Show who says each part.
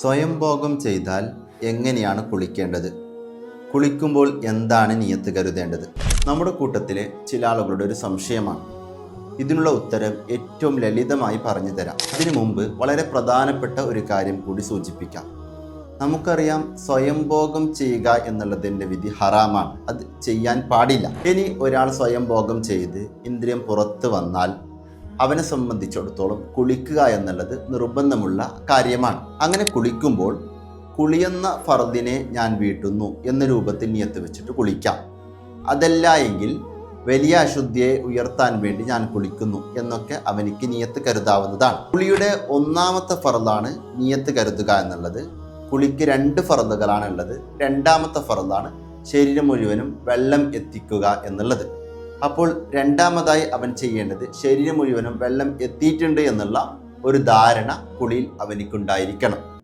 Speaker 1: സ്വയംഭോഗം ചെയ്താൽ എങ്ങനെയാണ് കുളിക്കേണ്ടത്? കുളിക്കുമ്പോൾ എന്താണ് നിയത്ത് കരുതേണ്ടത്? നമ്മുടെ കൂട്ടത്തിലെ ചില ആളുകളുടെ ഒരു സംശയമാണ്. ഇതിനുള്ള ഉത്തരം ഏറ്റവും ലളിതമായി പറഞ്ഞു തരാം. അതിനു മുമ്പ് വളരെ പ്രധാനപ്പെട്ട ഒരു കാര്യം കൂടി സൂചിപ്പിക്കാം. നമുക്കറിയാം സ്വയംഭോഗം ചെയ്യുക എന്നുള്ളതിന്റെ വിധി ഹറാമാണ്. അത് ചെയ്യാൻ പാടില്ല. ഇനി ഒരാൾ സ്വയംഭോഗം ചെയ്ത് ഇന്ദ്രിയം പുറത്ത് വന്നാൽ അവനെ സംബന്ധിച്ചിടത്തോളം കുളിക്കുക എന്നുള്ളത് നിർബന്ധമുള്ള കാര്യമാണ്. അങ്ങനെ കുളിക്കുമ്പോൾ കുളിയെന്ന ഫർദിനെ ഞാൻ വീട്ടുന്നു എന്ന രൂപത്തിൽ നിയത്ത് വെച്ചിട്ട് കുളിക്കാം. അതല്ല എങ്കിൽ വലിയ അശുദ്ധിയെ ഉയർത്താൻ വേണ്ടി ഞാൻ കുളിക്കുന്നു എന്നൊക്കെ അവനിക്ക് നിയത്ത് കരുതാവുന്നതാണ്. കുളിയുടെ ഒന്നാമത്തെ ഫറദാണ് നിയത്ത് കരുതുക എന്നുള്ളത്. കുളിക്ക് രണ്ട് ഫറദുകളാണ് ഉള്ളത് രണ്ടാമത്തെ ഫറദാണ് ശരീരം മുഴുവനും വെള്ളം എത്തിക്കുക എന്നുള്ളത്. അപ്പോൾ രണ്ടാമതായി അവൻ ചെയ്യേണ്ടത് ശരീരം മുഴുവനും വെള്ളം എത്തിയിട്ടുണ്ട് എന്നുള്ള ഒരു ധാരണ കുളിയിൽ അവനിക്കുണ്ടായിരിക്കണം.